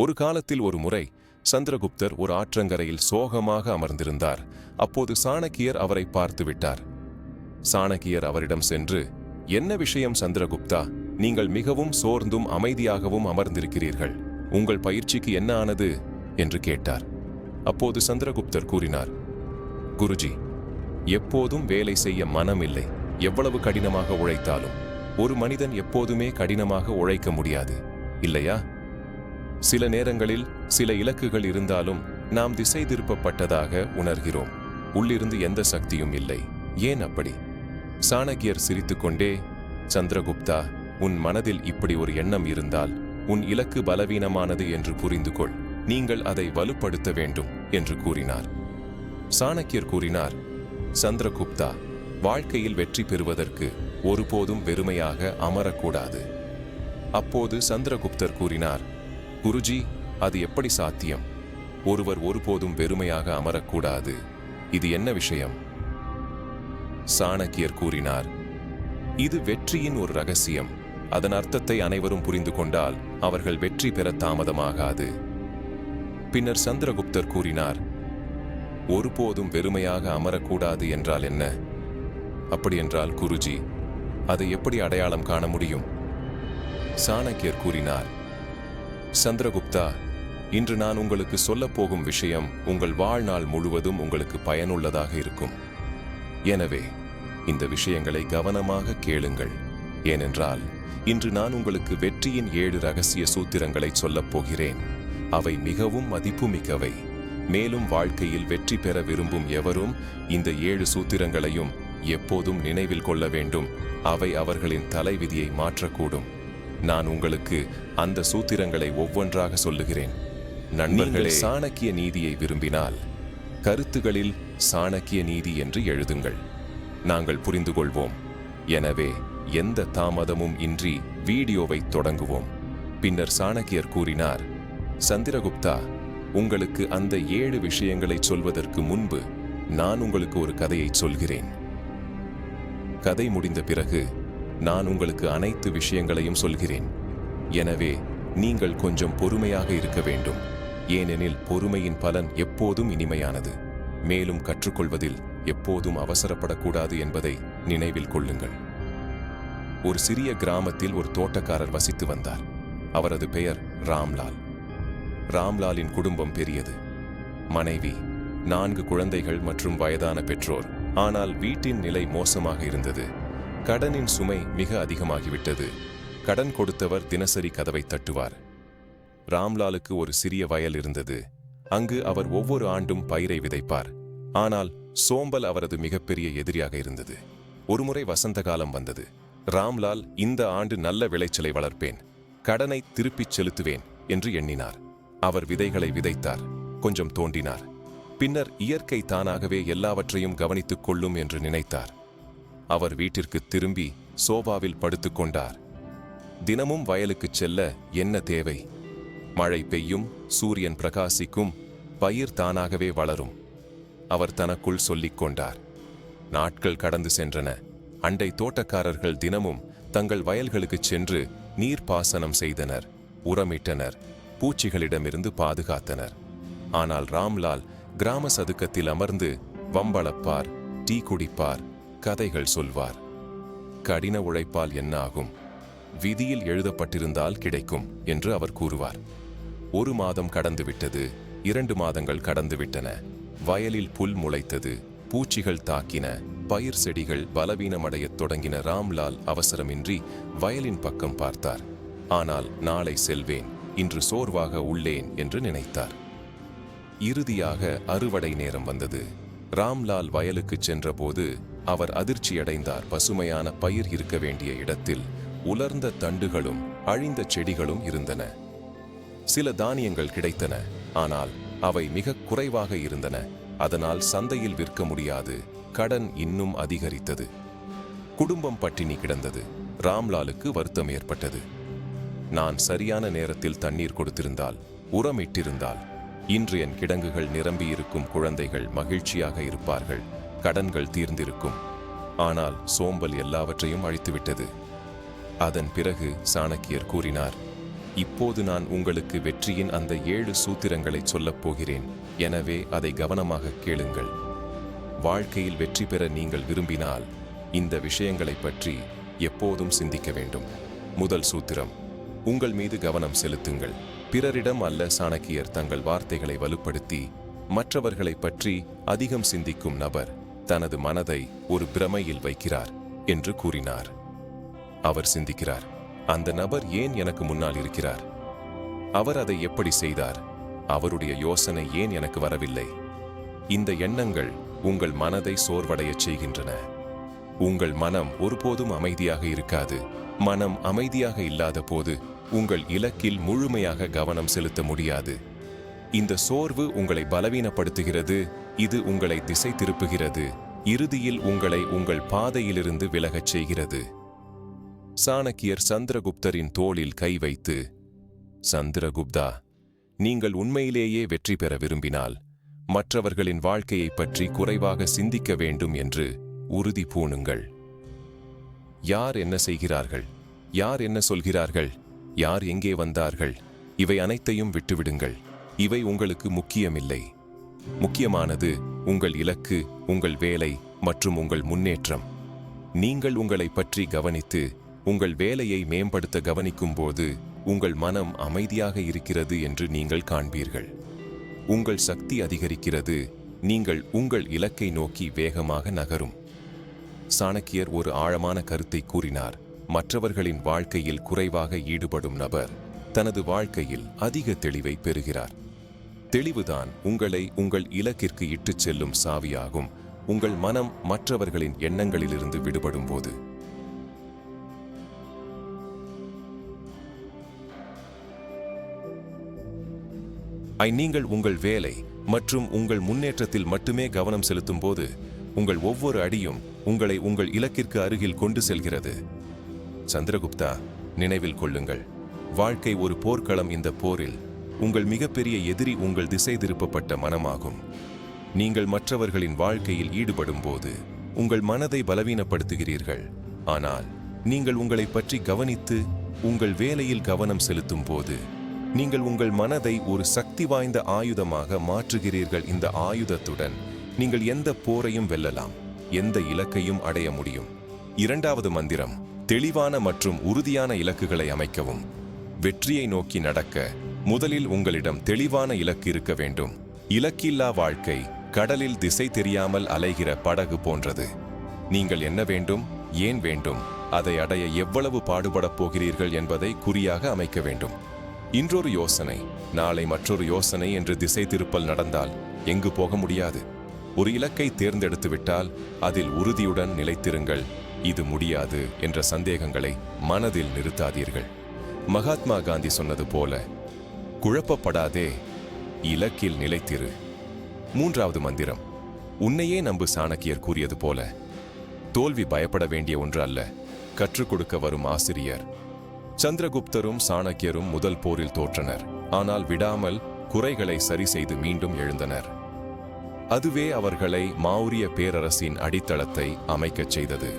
ஒரு காலத்தில் ஒரு முறை சந்திரகுப்தர் ஒரு ஆற்றங்கரையில் சோகமாக அமர்ந்திருந்தார். அப்போது சாணக்கியர் அவரை பார்த்து விட்டார். சாணக்கியர் அவரிடம் சென்று என்ன விஷயம் சந்திரகுப்தா? நீங்கள் மிகவும் சோர்ந்தும் அமைதியாகவும் அமர்ந்திருக்கிறீர்கள். உங்கள் பயிற்சிக்கு என்ன ஆனது? என்று கேட்டார். அப்போது சந்திரகுப்தர் கூறினார் குருஜி எப்போதும் வேலை செய்ய மனமில்லை. எவ்வளவு கடினமாக உழைத்தாலும் ஒரு மனிதன் எப்போதுமே கடினமாக உழைக்க முடியாது. இல்லையா? சில நேரங்களில் சில இலக்குகள் இருந்தாலும் நாம் திசை திருப்பப்பட்டதாக உணர்கிறோம். உள்ளிருந்து எந்த சக்தியும் இல்லை. ஏன் அப்படி? சாணக்கியர் சிரித்துக்கொண்டே சந்திரகுப்தா உன் மனதில் இப்படி ஒரு எண்ணம் இருந்தால் உன் இலக்கு பலவீனமானது என்று புரிந்து கொள் நீங்கள் அதை வலுப்படுத்த வேண்டும் என்று கூறினார். சாணக்கியர் கூறினார் சந்திரகுப்தா வாழ்க்கையில் வெற்றி பெறுவதற்கு ஒருபோதும் வெறுமையாக அமரக்கூடாது. அப்போது சந்திரகுப்தர் கூறினார் குருஜி அது எப்படி சாத்தியம்? ஒருவர் ஒருபோதும் வெறுமையாக அமரக்கூடாது. இது என்ன விஷயம்? சாணக்கியர் கூறினார் இது வெற்றியின் ஒரு ரகசியம். அதன் அர்த்தத்தை அனைவரும் புரிந்து கொண்டால் அவர்கள் வெற்றி பெற தாமதமாகாது. பின்னர் சந்திரகுப்தர் கூறினார் ஒருபோதும் வெறுமையாக அமரக்கூடாது என்றால் என்ன? அப்படியென்றால் குருஜி அதை எப்படி அடையாளம் காண முடியும்? சாணக்கியர் கூறினார் சந்திரகுப்தா இன்று நான் உங்களுக்கு சொல்லப் போகும் விஷயம் உங்கள் வாழ்நாள் முழுவதும் உங்களுக்கு பயனுள்ளதாக இருக்கும். எனவே இந்த விஷயங்களை கவனமாக கேளுங்கள். ஏனென்றால் இன்று நான் உங்களுக்கு வெற்றியின் ஏழு ரகசிய சூத்திரங்களை சொல்லப் போகிறேன். அவை மிகவும் மதிப்புமிக்கவை. மேலும் வாழ்க்கையில் வெற்றி பெற விரும்பும் எவரும் இந்த ஏழு சூத்திரங்களையும் எப்போதும் நினைவில் கொள்ள வேண்டும். அவை அவர்களின் தலைவிதியை மாற்றக்கூடும். நான் உங்களுக்கு அந்த சூத்திரங்களை ஒவ்வொன்றாக சொல்லுகிறேன். நண்பர்களே சாணக்கிய நீதியை விரும்பினால் கருத்துகளில் சாணக்கிய நீதி என்று எழுதுங்கள். நாங்கள் புரிந்து கொள்வோம் எனவே எந்த தாமதமும் இன்றி வீடியோவை தொடங்குவோம். பின்னர் சாணக்கியர் கூறினார் சந்திரகுப்தா உங்களுக்கு அந்த ஏழு விஷயங்களை சொல்வதற்கு முன்பு நான் உங்களுக்கு ஒரு கதையை சொல்கிறேன். கதை முடிந்த பிறகு நான் உங்களுக்கு அனைத்து விஷயங்களையும் சொல்கிறேன். எனவே நீங்கள் கொஞ்சம் பொறுமையாக இருக்க வேண்டும். ஏனெனில் பொறுமையின் பலன் எப்போதும் இனிமையானது. மேலும் கற்றுக்கொள்வதில் எப்போதும் அவசரப்படக்கூடாது என்பதை நினைவில் கொள்ளுங்கள். ஒரு சிறிய கிராமத்தில் ஒரு தோட்டக்காரர் வசித்து வந்தார். அவரது பெயர் ராம்லால். ராம்லாலின் குடும்பம் பெரியது. மனைவி நான்கு குழந்தைகள் மற்றும் வயதான பெற்றோர். ஆனால் வீட்டின் நிலை மோசமாக இருந்தது. கடனின் சுமை மிக அதிகமாகிவிட்டது. கடன் கொடுத்தவர் தினசரி கதவை தட்டுவார். ராம்லாலுக்கு ஒரு சிறிய வயல் இருந்தது. அங்கு அவர் ஒவ்வொரு ஆண்டும் பயிரை விதைப்பார். ஆனால் சோம்பல் அவரது மிகப்பெரிய எதிரியாக இருந்தது. ஒருமுறை வசந்த காலம் வந்தது. ராம்லால் இந்த ஆண்டு நல்ல விளைச்சலை வளர்ப்பேன். கடனை திருப்பிச் செலுத்துவேன் என்று எண்ணினார். அவர் விதைகளை விதைத்தார். கொஞ்சம் தோண்டினார். பின்னர் இயற்கை தானாகவே எல்லாவற்றையும் கவனித்துக் கொள்ளும் என்று நினைத்தார். அவர் வீட்டிற்கு திரும்பி சோபாவில் படுத்துக்கொண்டார் தினமும் வயலுக்குச் செல்ல என்ன தேவை? மழை பெய்யும் சூரியன் பிரகாசிக்கும் பயிர் தானாகவே வளரும். அவர் தனக்குள் சொல்லிக் கொண்டார். நாட்கள் கடந்து சென்றன. அண்டை தோட்டக்காரர்கள் தினமும் தங்கள் வயல்களுக்குச் சென்று நீர்ப்பாசனம் செய்தனர் உரமிட்டனர் பூச்சிகளிடமிருந்து பாதுகாத்தனர். ஆனால் ராம்லால் கிராம சதுக்கத்தில் அமர்ந்து வம்பளப்பார் டீ குடிப்பார் கதைகள் சொல்வார். கடின உழைப்பால் என்ன ஆகும்? விதியில் எழுதப்பட்டிருந்தால் கிடைக்கும் என்று அவர் கூறுவார். ஒரு மாதம் கடந்து விட்டது இரண்டு மாதங்கள் கடந்து விட்டன வயலில் புல் முளைத்தது பூச்சிகள் தாக்கின பயிர் செடிகள் பலவீனமடையத் தொடங்கின ராம்லால் அவசரமின்றி வயலின் பக்கம் பார்த்தார். ஆனால் நாளை செல்வேன் இன்று சோர்வாக உள்ளேன் என்று நினைத்தார். இறுதியாக அறுவடை நேரம் வந்தது. ராம்லால் வயலுக்குச் சென்றபோது அவர் அதிர்ச்சியடைந்தார். பசுமையான பயிர் இருக்க வேண்டிய இடத்தில் உலர்ந்த தண்டுகளும் அழிந்த செடிகளும் இருந்தன. சில தானியங்கள் கிடைத்தன ஆனால் அவை மிக குறைவாக இருந்தன. அதனால் சந்தையில் விற்க முடியாது. கடன் இன்னும் அதிகரித்தது. குடும்பம் பட்டினி கிடந்தது. ராம்லாலுக்கு வருத்தம் ஏற்பட்டது. நான் சரியான நேரத்தில் தண்ணீர் கொடுத்திருந்தால் உரமிட்டிருந்தால் இன்று என் கிடங்குகள் நிரம்பியிருக்கும் குழந்தைகள் மகிழ்ச்சியாக இருப்பார்கள். கடன்கள் தீர்ந்திருக்கும். ஆனால் சோம்பல் எல்லாவற்றையும் அழித்துவிட்டது. அதன் பிறகு சாணக்கியர் கூறினார் இப்போது நான் உங்களுக்கு வெற்றியின் அந்த ஏழு சூத்திரங்களை சொல்லப் போகிறேன். எனவே அதை கவனமாக கேளுங்கள். வாழ்க்கையில் வெற்றி பெற நீங்கள் விரும்பினால் இந்த விஷயங்களைப் பற்றி எப்போதும் சிந்திக்க வேண்டும். முதல் சூத்திரம் உங்கள் மீது கவனம் செலுத்துங்கள். பிறரிடம் அல்ல சாணக்கியர் தங்கள் வார்த்தைகளை வலுப்படுத்தி மற்றவர்களைப் பற்றி அதிகம் சிந்திக்கும் நபர். தனது மனதை ஒரு பிரமையில் வைக்கிறார் என்று கூறினார். அவர் சிந்திக்கிறார் அந்த நபர் ஏன் எனக்கு முன்னால் இருக்கிறார்? அவர் அதை எப்படி செய்தார்? அவருடைய யோசனை ஏன் எனக்கு வரவில்லை? இந்த எண்ணங்கள் உங்கள் மனதை சோர்வடையச் செய்கின்றன. உங்கள் மனம் ஒருபோதும் அமைதியாக இருக்காது. மனம் அமைதியாக இல்லாத போது உங்கள் இலக்கில் முழுமையாக கவனம் செலுத்த முடியாது. இந்த சோர்வு உங்களை பலவீனப்படுத்துகிறது இது உங்களை திசை திருப்புகிறது. இறுதியில் உங்களை உங்கள் பாதையிலிருந்து விலகச் செய்கிறது. சாணக்கியர் சந்திரகுப்தரின் தோளில் கை வைத்து சந்திரகுப்தா நீங்கள் உண்மையிலேயே வெற்றி பெற விரும்பினால் மற்றவர்களின் வாழ்க்கையைப் பற்றி குறைவாக சிந்திக்க வேண்டும் என்று உறுதி பூணுங்கள். யார் என்ன செய்கிறார்கள்? யார் என்ன சொல்கிறார்கள்? யார் எங்கே வந்தார்கள்? இவை அனைத்தையும் விட்டுவிடுங்கள். இவை உங்களுக்கு முக்கியமில்லை. முக்கியமானது உங்கள் இலக்கு உங்கள் வேலை மற்றும் உங்கள் முன்னேற்றம். நீங்கள் உங்களைப் பற்றி கவனித்து உங்கள் வேலையை மேம்படுத்த கவனிக்கும் போது உங்கள் மனம் அமைதியாக இருக்கிறது என்று நீங்கள் காண்பீர்கள். உங்கள் சக்தி அதிகரிக்கிறது நீங்கள் உங்கள் இலக்கை நோக்கி வேகமாக நகரும். சாணக்கியர் ஒரு ஆழமான கருத்தை கூறினார். மற்றவர்களின் வாழ்க்கையில் குறைவாக ஈடுபடும் நபர் தனது வாழ்க்கையில் அதிக தெளிவை பெறுகிறார். தெளிவுதான் உங்களை உங்கள் இலக்கிற்கு இட்டுச் செல்லும் சாவியாகும். உங்கள் மனம் மற்றவர்களின் எண்ணங்களிலிருந்து விடுபடும் போது ஐ நீங்கள் உங்கள் வேலை மற்றும் உங்கள் முன்னேற்றத்தில் மட்டுமே கவனம் செலுத்தும் போது உங்கள் ஒவ்வொரு அடியும் உங்களை உங்கள் இலக்கிற்கு அருகில் கொண்டு செல்கிறது. சந்திரகுப்தா நினைவில் கொள்ளுங்கள். வாழ்க்கை ஒரு போர்க்களம் இந்த போரில். உங்கள் மிகப்பெரிய எதிரி உங்கள் திசை திருப்பப்பட்ட மனமாகும். நீங்கள் மற்றவர்களின் வாழ்க்கையில் ஈடுபடும் போது உங்கள் மனதை பலவீனப்படுத்துகிறீர்கள். ஆனால் நீங்கள் உங்களைப் பற்றி கவனித்து உங்கள் வேலையில் கவனம் செலுத்தும் போது நீங்கள் உங்கள் மனதை ஒரு சக்தி வாய்ந்த ஆயுதமாக மாற்றுகிறீர்கள். இந்த ஆயுதத்துடன் நீங்கள் எந்த போரையும் வெல்லலாம் எந்த இலக்கையும் அடைய முடியும். இரண்டாவது மந்திரம் தெளிவான மற்றும் உறுதியான இலக்குகளை அமைக்கவும். வெற்றியை நோக்கி நடக்க முதலில் உங்களிடம் தெளிவான இலக்கு இருக்க வேண்டும். இலக்கில்லா வாழ்க்கை கடலில் திசை தெரியாமல் அலைகிற படகு போன்றது. நீங்கள் என்ன வேண்டும் ஏன் வேண்டும் அதை அடைய எவ்வளவு பாடுபடப் போகிறீர்கள் என்பதை குறியாக அமைக்க வேண்டும். இன்றொரு யோசனை நாளை மற்றொரு யோசனை என்று திசை திருப்பல் நடந்தால் எங்கு போக முடியாது. ஒரு இலக்கை தேர்ந்தெடுத்து விட்டால் அதில் உறுதியுடன் நிலைத்திருங்கள் இது முடியாது என்ற சந்தேகங்களை மனதில் நிறுத்தாதீர்கள். மகாத்மா காந்தி சொன்னது போல குழப்பப்படாதே. இலக்கில் நிலைத்திரு. மூன்றாவது மந்திரம். உன்னையே நம்பு சாணக்கியர் கூறியது போல. தோல்வி பயப்பட வேண்டிய ஒன்று அல்ல கற்றுக் கொடுக்க வரும் ஆசிரியர். சந்திரகுப்தரும் சாணக்கியரும் முதல் போரில் தோற்றனர். ஆனால் விடாமல் குறைகளை சரி செய்து மீண்டும் எழுந்தனர். அதுவே அவர்களை மாவுரிய பேரரசின் அடித்தளத்தை அமைக்கச் செய்தது.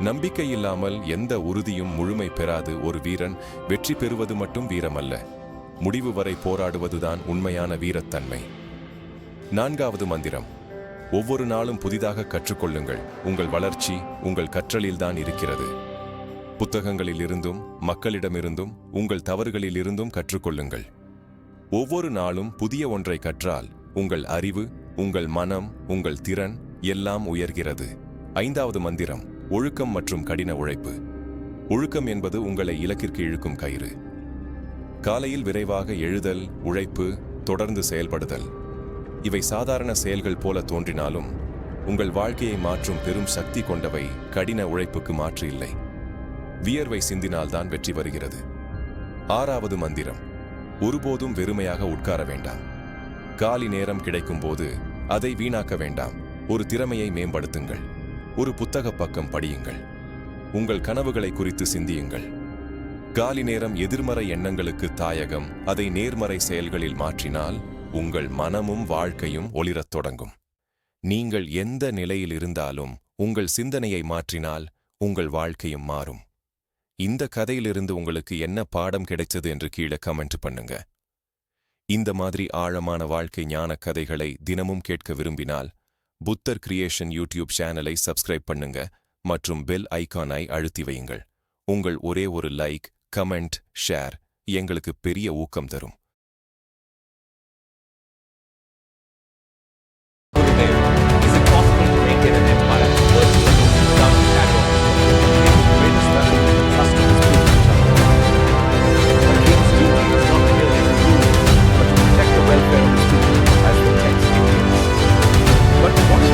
நம்பிக்கை இல்லாமல் எந்த உறுதியும் முழுமை பெறாது ஒரு வீரன். வெற்றி பெறுவது மட்டும் வீரமல்ல. முடிவு வரை போராடுவதுதான் உண்மையான வீரத்தன்மை. நான்காவது மந்திரம். ஒவ்வொரு நாளும் புதிதாக கற்றுக்கொள்ளுங்கள். உங்கள் வளர்ச்சி உங்கள் கற்றலில்தான் இருக்கிறது. புத்தகங்களில் இருந்தும் மக்களிடமிருந்தும் உங்கள் தவறுகளில் இருந்தும் கற்றுக்கொள்ளுங்கள். ஒவ்வொரு நாளும் புதிய ஒன்றை கற்றால் உங்கள் அறிவு உங்கள் மனம் உங்கள் திறன் எல்லாம் உயர்கிறது. ஐந்தாவது மந்திரம். ஒழுக்கம் மற்றும் கடின உழைப்பு. ஒழுக்கம் என்பது உங்களை இலக்கிற்கு இழுக்கும் கயிறு. காலையில் விரைவாக எழுதல் உழைப்பு தொடர்ந்து செயல்படுதல். இவை சாதாரண செயல்கள் போல தோன்றினாலும் உங்கள் வாழ்க்கையை மாற்றும் பெரும் சக்தி கொண்டவை கடின உழைப்புக்கு மாற்று இல்லை. வியர்வை சிந்தினால்தான் வெற்றி வருகிறது. ஆறாவது மந்திரம் ஒருபோதும் வெறுமையாக உட்கார வேண்டாம். காலி நேரம் கிடைக்கும்போது அதை வீணாக்க வேண்டாம். ஒரு திறமையை மேம்படுத்துங்கள். ஒரு புத்தக பக்கம் படியுங்கள். உங்கள் கனவுகளை குறித்து சிந்தியுங்கள். காலி நேரம் எதிர்மறை எண்ணங்களுக்கு தாயகம் அதை நேர்மறை செயல்களில் மாற்றினால் உங்கள் மனமும் வாழ்க்கையும் ஒளிரத் தொடங்கும். நீங்கள் எந்த நிலையில் இருந்தாலும் உங்கள் சிந்தனையை மாற்றினால் உங்கள் வாழ்க்கையும் மாறும். இந்த கதையிலிருந்து உங்களுக்கு என்ன பாடம் கிடைச்சது என்று கீழே கமெண்ட் பண்ணுங்க. இந்த மாதிரி ஆழமான வாழ்க்கை ஞான கதைகளை தினமும் கேட்க விரும்பினால் புத்தர் கிரியேஷன் யூடியூப் சேனலை சப்ஸ்கிரைப் பண்ணுங்க மற்றும் பெல் ஐகானை அழுத்தி வையுங்கள். உங்கள் ஒரே ஒரு லைக் கமெண்ட் ஷேர் எங்களுக்கு பெரிய ஊக்கம் தரும்.